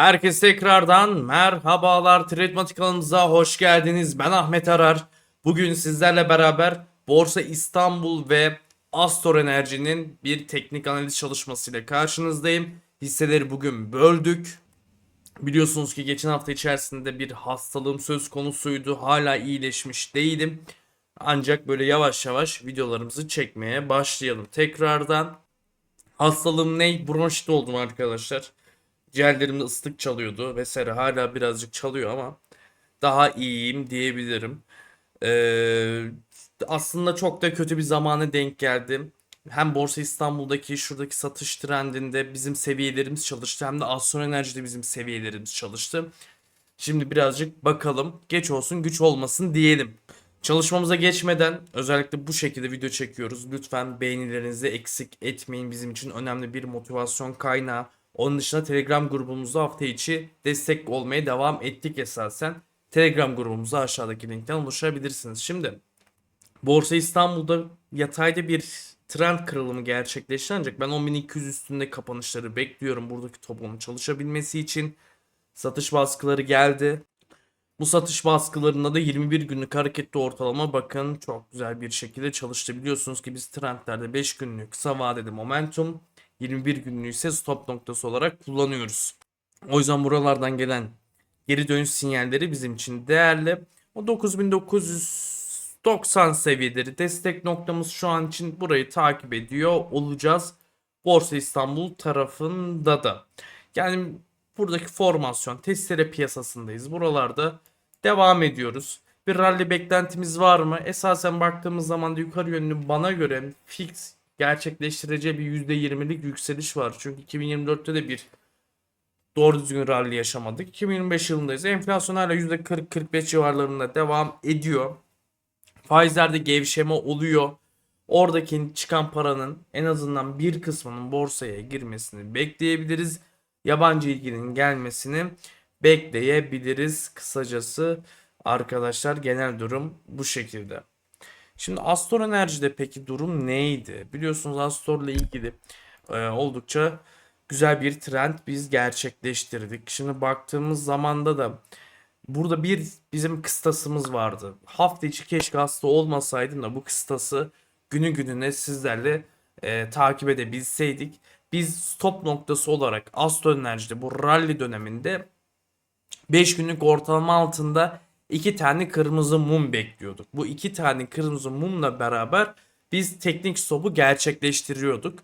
Herkese tekrardan merhabalar. Tradematik kanalımıza hoş geldiniz. Ben Ahmet Arar. Bugün sizlerle beraber Borsa İstanbul ve Astor Enerji'nin bir teknik analiz çalışmasıyla karşınızdayım. Hisseleri bugün böldük. Biliyorsunuz ki geçen hafta içerisinde bir hastalığım söz konusuydu. Hala iyileşmiş değilim. Ancak böyle yavaş yavaş videolarımızı çekmeye başlayalım. Tekrardan hastalığım ne? Bronşit oldum arkadaşlar. Ciğerlerimde ıslık çalıyordu vesaire. Hala birazcık çalıyor ama daha iyiyim diyebilirim. Ee, aslında çok da kötü bir zamana denk geldim. Hem Borsa İstanbul'daki şuradaki satış trendinde bizim seviyelerimiz çalıştı hem de Astor Enerji'de bizim seviyelerimiz çalıştı. Şimdi birazcık bakalım. Geç olsun güç olmasın diyelim. Çalışmamıza geçmeden özellikle bu şekilde video çekiyoruz. Lütfen beğenilerinizi eksik etmeyin. Bizim için önemli bir motivasyon kaynağı. Onun dışında Telegram grubumuzda hafta içi destek olmaya devam ettik esasen. Telegram grubumuza aşağıdaki linkten ulaşabilirsiniz. Şimdi Borsa İstanbul'da yatayda bir trend kırılımı gerçekleşti ancak ben 10.200 üstünde kapanışları bekliyorum buradaki topunun çalışabilmesi için. Satış baskıları geldi. Bu satış baskılarında da 21 günlük hareketli ortalama bakın çok güzel bir şekilde çalıştı. Biliyorsunuz ki biz trendlerde 5 günlük kısa vadeli momentum 21 günlüğü ise stop noktası olarak kullanıyoruz. O yüzden buralardan gelen geri dönüş sinyalleri bizim için değerli. O 9990 seviyeleri destek noktamız şu an için burayı takip ediyor olacağız. Borsa İstanbul tarafında da. Yani buradaki formasyon testere piyasasındayız. Buralarda devam ediyoruz. Bir rally beklentimiz var mı? Esasen baktığımız zaman da yukarı yönlü bana göre fix gerçekleştireceği bir %20'lik yükseliş var. Çünkü 2024'te de bir doğru düzgün rally yaşamadık. 2025 yılındayız. Enflasyon hala %40-45 civarlarında devam ediyor. Faizlerde gevşeme oluyor. Oradaki çıkan paranın en azından bir kısmının borsaya girmesini bekleyebiliriz. Yabancı ilginin gelmesini bekleyebiliriz. Kısacası arkadaşlar genel durum bu şekilde. Şimdi Astor Enerji'de peki durum neydi? Biliyorsunuz Astor'la ilgili e, oldukça güzel bir trend biz gerçekleştirdik. Şimdi baktığımız zamanda da burada bir bizim kıstasımız vardı. Hafta içi keşke hasta olmasaydım da bu kıstası günü gününe sizlerle e, takip edebilseydik. Biz stop noktası olarak Astor Enerji'de bu rally döneminde 5 günlük ortalama altında iki tane kırmızı mum bekliyorduk. Bu iki tane kırmızı mumla beraber biz teknik stopu gerçekleştiriyorduk.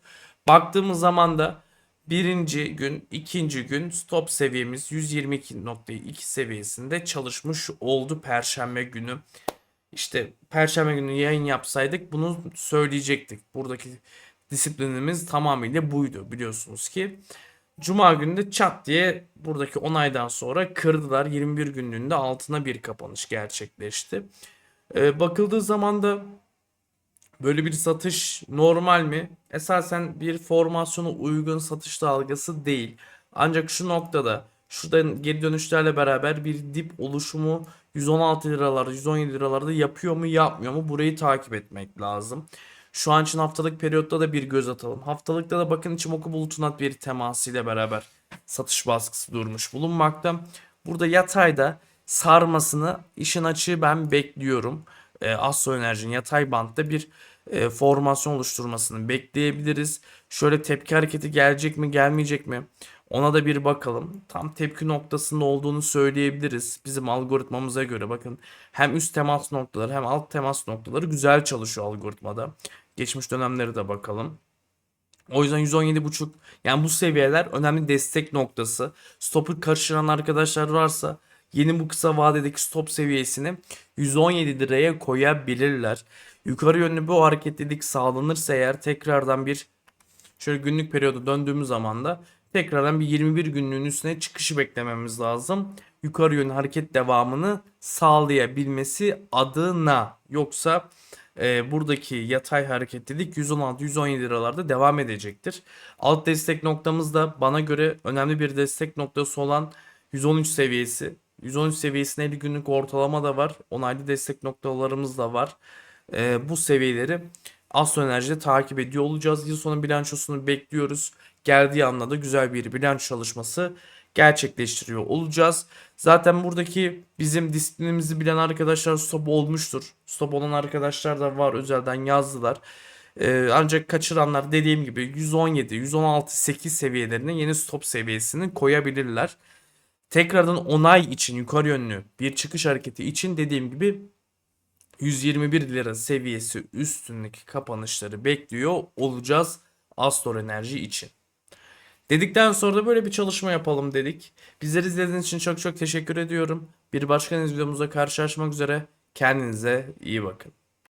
Baktığımız zaman da birinci gün, ikinci gün stop seviyemiz 122.2 seviyesinde çalışmış oldu Perşembe günü. İşte Perşembe günü yayın yapsaydık bunu söyleyecektik. Buradaki disiplinimiz tamamıyla buydu biliyorsunuz ki. Cuma günü de çat diye buradaki onaydan sonra kırdılar. 21 günlüğünde altına bir kapanış gerçekleşti. Ee, bakıldığı zaman da böyle bir satış normal mi? Esasen bir formasyona uygun satış dalgası değil. Ancak şu noktada şuradan geri dönüşlerle beraber bir dip oluşumu 116 liralarda 117 liralarda yapıyor mu yapmıyor mu burayı takip etmek lazım. Şu an için haftalık periyotta da bir göz atalım. Haftalıkta da bakın Ichimoku bulutuna bir temasıyla beraber satış baskısı durmuş bulunmakta. Burada yatayda sarmasını işin açığı ben bekliyorum. E, Astro Enerji'nin yatay bantta bir e, formasyon oluşturmasını bekleyebiliriz. Şöyle tepki hareketi gelecek mi gelmeyecek mi? Ona da bir bakalım. Tam tepki noktasında olduğunu söyleyebiliriz. Bizim algoritmamıza göre bakın hem üst temas noktaları hem alt temas noktaları güzel çalışıyor algoritmada. Geçmiş dönemleri de bakalım. O yüzden 117.5 yani bu seviyeler önemli destek noktası. Stopu karıştıran arkadaşlar varsa yeni bu kısa vadedeki stop seviyesini 117 liraya koyabilirler. Yukarı yönlü bu hareketlilik sağlanırsa eğer tekrardan bir şöyle günlük periyoda döndüğümüz zaman da tekrardan bir 21 günlüğün üstüne çıkışı beklememiz lazım. Yukarı yönlü hareket devamını sağlayabilmesi adına yoksa e, buradaki yatay hareketlilik 116-117 liralarda devam edecektir. Alt destek noktamız da bana göre önemli bir destek noktası olan 113 seviyesi. 113 seviyesinde 50 günlük ortalama da var. Onaylı destek noktalarımız da var. E, bu seviyeleri Astro Enerji'de takip ediyor olacağız. Yıl sonu bilançosunu bekliyoruz. Geldiği anda da güzel bir bilanço çalışması gerçekleştiriyor olacağız. Zaten buradaki bizim disiplinimizi bilen arkadaşlar stop olmuştur. Stop olan arkadaşlar da var özelden yazdılar. Ee, ancak kaçıranlar dediğim gibi 117, 116, 8 seviyelerine yeni stop seviyesini koyabilirler. Tekrardan onay için yukarı yönlü bir çıkış hareketi için dediğim gibi 121 lira seviyesi üstündeki kapanışları bekliyor olacağız Astor Enerji için. Dedikten sonra da böyle bir çalışma yapalım dedik. Bizleri izlediğiniz için çok çok teşekkür ediyorum. Bir başka videomuzda karşılaşmak üzere. Kendinize iyi bakın.